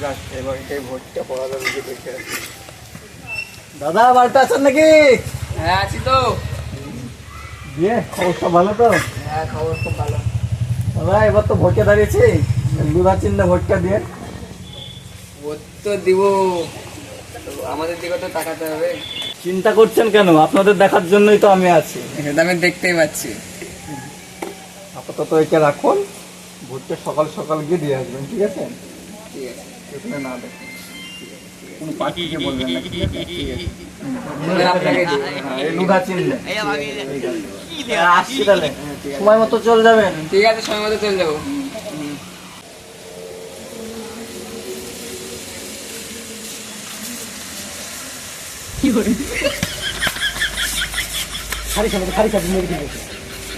যাক এবারটাই ভোটটা পড়া যাবে যে দেখে। দাদা বাড়িতে আছেন নাকি? হ্যাঁ আছি তো। দিয়ে খবরটা ভালো তো? হ্যাঁ খবর খুব ভালো। দাদা এবার তো ভোটে দাঁড়িয়েছি। দুধা চিহ্নে ভোটটা দিয়ে। ভোট তো দিব। আমাদের দিকে তো তাকাতে হবে। চিন্তা করছেন কেন? আপনাদের দেখার জন্যই তো আমি আছি। সেটা আমি দেখতেই পাচ্ছি। আপাতত একে রাখুন। ভোটটা সকাল সকাল গিয়ে দিয়ে আসবেন ঠিক আছে? ঠিক আছে। এখানে না দেখুন। কোনো পাখিকে বলবেন না ঠিক আছে ঠিক আছে এবার আপনাকে দিব। হ্যাঁ, সময় মতো চলে যাবেন। ঠিক আছে সময় মতো চলে যাব। খারি খাবে খারি খাবে মেরে দিবে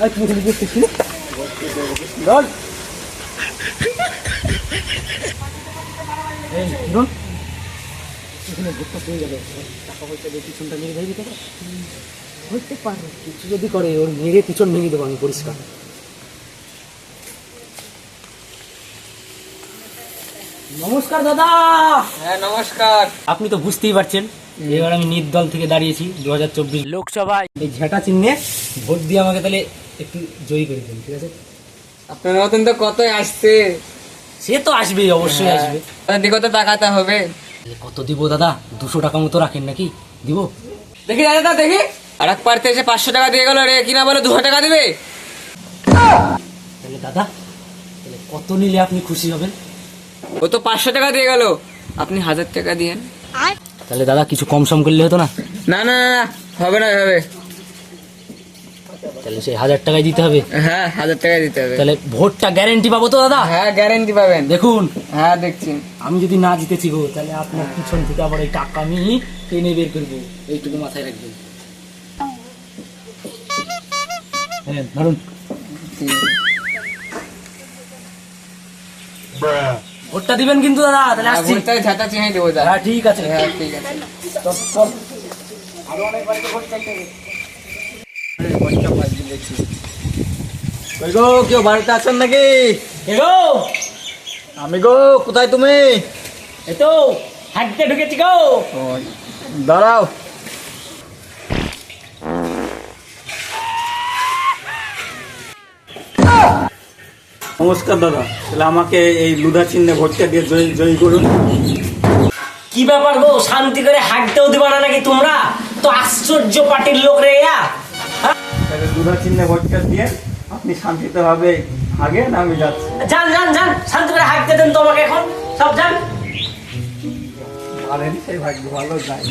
আর তুমি খালি দেখতেছি এখানে ভোটটা পেয়ে গেল। টাকা পয়সা দিয়ে পিছনটা মেরে দেবে তো হইতে পারে। কিছু যদি করে ওর মেরে পিছন ভেঙে দেবো আমি পরিষ্কার। নমস্কার দাদা। হ্যাঁ নমস্কার। আপনি তো বুঝতেই পারছেন এবার আমি নির্দল থেকে দাঁড়িয়েছি দু হাজার চব্বিশ। লোকসভায়। এই ঝেঁটা চিহ্নে ভোট দিয়ে আমাকে তাহলে একটু জয়ী করে দিন ঠিক আছে? আপনার মতন তো কতই আসছে। সে তো আসবেই অবশ্যই আসবে। দিকে তো তাকাতে হবে। কত দিব দাদা? দুশো টাকা মতো রাখেন নাকি? দিব? দেখি দাদা দেখি। আর এক পারতে এসে পাঁচশো টাকা দিয়ে গেল রে কিনা বলে দুশো টাকা দিবে? তাহলে দাদা তাহলে কত নিলে আপনি খুশি হবেন? ও তো পাঁচশো টাকা দিয়ে গেল। আপনি হাজার টাকা দিয়েন। তাহলে দাদা কিছু কম সম করলে হতো না না, না হবে না হবে। তাহলে সেই হাজার টাকায় দিতে হবে। হ্যাঁ হাজার টাকা দিতে হবে। তাহলে ভোটটা গ্যারেন্টি পাবো তো দাদা? হ্যাঁ গ্যারেন্টি পাবেন। দেখুন। হ্যাঁ দেখছি। আমি যদি না জিতেছি গো তাহলে আপনার পিছন থেকে আবার এই টাকা আমি টেনে বের করব। এইটুকু মাথায় রাখবেন। হ্যাঁ ধরুন। ভোটটা দিবেন কিন্তু দাদা তাহলে হ্যাঁ, আসছি। ভোটটায় ঝাঁটা চিনে দেবো দাদা। হ্যাঁ ঠিক আছে। হ্যাঁ ঠিক আছে। কই গো কেউ বাড়িতে আছেন নাকি? এগো আমি গো কোথায় তুমি? এই তো হাঁটতে ঢুকেছি গো। দাঁড়াও। নমস্কার দাদা তাহলে আমাকে এই লুধা চিহ্নে ভোটটা দিয়ে জয়ী জয়ী করুন। কি ব্যাপার গো শান্তি করে হাঁটতেও দিবা না নাকি তোমরা? তো আশ্চর্য পার্টির লোক রে এরা। লুধা চিহ্নে ভোটটা দিয়ে আপনি শান্তিতে ভাবে আগে না আমি যাচ্ছি। যান যান যান শান্তি করে হাঁটতে দেন তোমাকে এখন। সব যান। পারেন সেই ভাগ্য ভালো যায়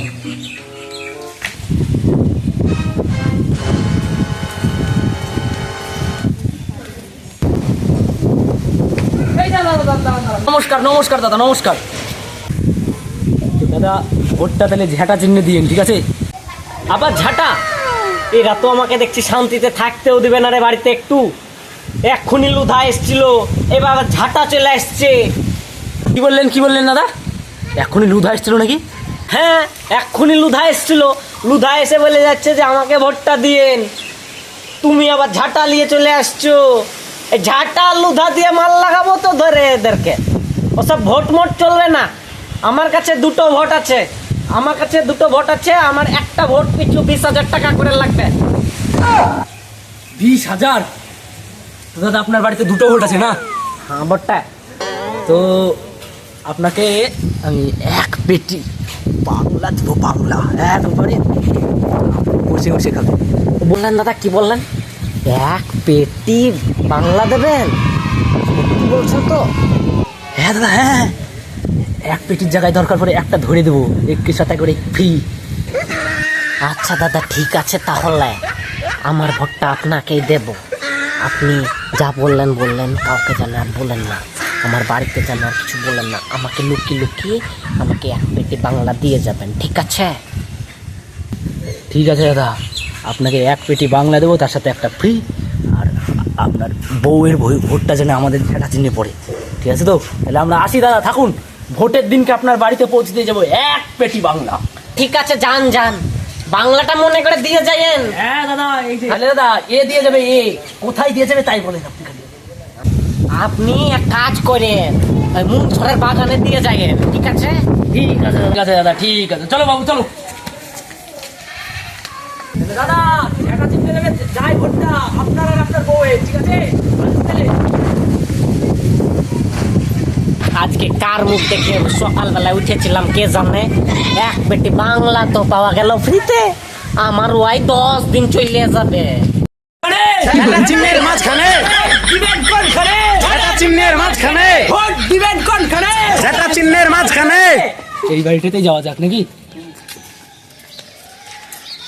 নমস্কার নমস্কার দাদা নমস্কার। দাদা ভোটটা তাহলে ঝাঁটা চিহ্নে দিয়েন ঠিক আছে? আবার ঝাঁটা। এরা তো আমাকে দেখছি শান্তিতে থাকতেও দিবে না রে বাড়িতে একটু। এক্ষুনি লুধা এসছিল এবার ঝাঁটা চলে আসছে। কি বললেন কি বললেন দাদা? এক্ষুনি লুধা এসছিল নাকি? হ্যাঁ এক্ষুনি লুধা এসছিল। লুধা এসে বলে যাচ্ছে যে আমাকে ভোটটা দিয়েন। তুমি আবার ঝাঁটা নিয়ে চলে আসছো। এই ঝাঁটা লুধা দিয়ে মাল লাগাবো তো ধরে এদেরকে। ওসব ভোট মোট চলবে না। আমার কাছে দুটো ভোট আছে। আমার কাছে দুটো ভোট আছে আমার একটা ভোট পিছু বিশ হাজার টাকা করে লাগবে। বিশ হাজার? তো দাদা আপনার বাড়িতে দুটো ভোট আছে না? হ্যাঁ ভোটটা। তো আপনাকে আমি এক পেটি বাংলা দেবো বাংলা। একবারে বসে বসে খাবে। বললেন দাদা কি বললেন? এক পেটি বাংলা দেবেন? বলছেন তো? হ্যাঁ দাদা হ্যাঁ। এক পেটির জায়গায় দরকার পড়ে একটা ধরে দেবো। একটু সাথে করে ফ্রি আচ্ছা দাদা, ঠিক আছে তাহলে। আমার ভোটটা আপনাকেই দেব। আপনি যা বললেন বললেন, কাউকে যেন আর বলেন না। আমার বাড়িতে যেন আর কিছু বলেন না। আমাকে লুকিয়ে লুকিয়ে আমাকে এক পেটি বাংলা দিয়ে যাবেন, ঠিক আছে? ঠিক আছে, দাদা। আপনাকে এক পেটি বাংলা দেবো, তার সাথে একটা ফ্রি আর আপনার বউয়ের ভোটটা যেন আমাদের ঝেঁটা চিহ্নে পড়ে। ঠিক আছে তো? তাহলে আমরা আসি, দাদা, থাকুন। ভোটের দিনকে আপনার বাড়িতে পৌঁছে দিয়ে যাব এক পেটি বাংলা। ঠিক আছে যান যান। বাংলাটা মনে করে দিয়ে যাইয়েন। হ্যাঁ দাদা এই যে দাদা এ দিয়ে যাবে এ। কোথায় দিয়ে যাবে তাই বলেন আপনি খালি। আপনি এক কাজ করেন ওই মুনছরের বাগানের দিকে যাইয়েন ঠিক আছে? ঠিক আছে ঠিক আছে দাদা ঠিক আছে। চলো বাবু চলো। দাদা একটা চিনতে যাবে যাই ভোটটা আপনার আর আপনার বউয়ের ঠিক আছে? আজকে কার মুখ দেখে সকালবেলায় উঠেছিলাম কে জানে এক পেটি বাংলা তো পাওয়া গেল ফ্রিতে আমার ওয়াই দশ দিন চলে যাবে একটা চিহ্নের মাঝখানে দিবেন কোনখানে একটা চিহ্নের মাঝখানে ভোট দিবেন কোনখানে একটা চিহ্নের মাঝখানে এই বাড়িটাতে যাওয়া যাক নাকি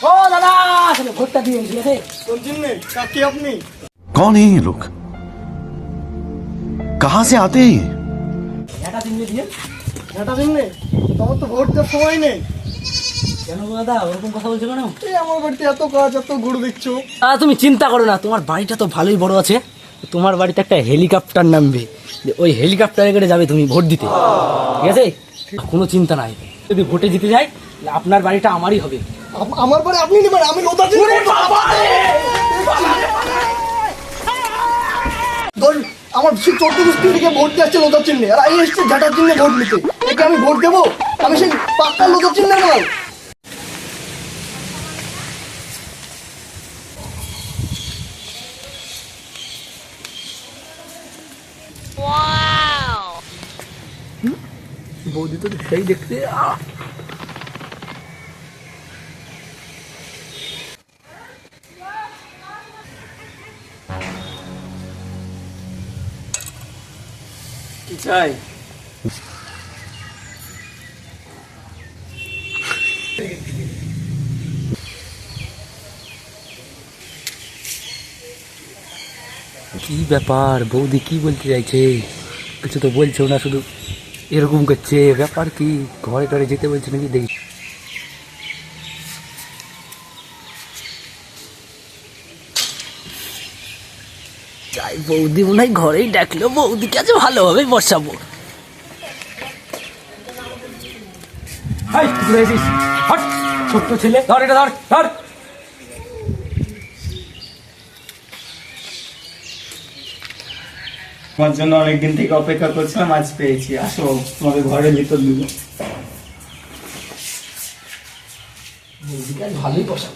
ও দাদা তাহলে ভোটটা দিয়ে ঠিক আছে কোন চিহ্নে কাকি আপনি कौन है ये लोग कहां से आते हैं একটা দিয়ে? তোমার তো ভোট দেওয়ার সময় নেই। কেন দাদা? ওরকম কথা বলছো কেন? এই আমার বাড়িতে এত কাজ এত ঘুরে দেখছ। আহ, তুমি চিন্তা করো না তোমার বাড়িটা তো ভালোই বড় আছে। তোমার বাড়িতে একটা হেলিকপ্টার নামবে। ওই হেলিকপ্টারে করে যাবে তুমি ভোট দিতে। ঠিক আছে? কোনো চিন্তা নাই। যদি ভোটে জিতে যাই আপনার বাড়িটা আমারই হবে। আমার পরে আপনি নেবেন আমি আমার সেই চোদ্দ গোষ্ঠী থেকে ভোট দিয়ে আসছে লোতার চিহ্নে। আর এই এসছে ঝাঁটার চিহ্নে ভোট নিতে। একে আমি ভোট দেবো? আমি সেই পাক্কা লোতার চিহ্নে মাল বৌদি তো সেই দেখতে চাই। কি ব্যাপার? বৌদি কি বলতে চাইছে? কিছু তো বলছেও না, শুধু এরকম করছে। ব্যাপার কি? ঘরে টরে যেতে বলছে নাকি দেখি। বৌদি মনে হয় ঘরেই ডাকলো বৌদিকে আজ ভালোভাবে বসাবো। ছোট্ট ছেলে ধর এটা ধর ধর। তোমার জন্য অনেকদিন থেকে অপেক্ষা করছিলাম আজ পেয়েছি। আসো তোমাকে ঘরে ভিতর দিব। ভালোই বসাবো।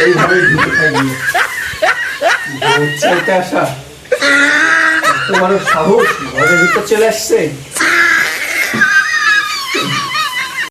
এইভাবে ঢুকে থাকবে ভোট চাইতে আসা তোমার সাহস ঘরের ভিতর চলে আসছে?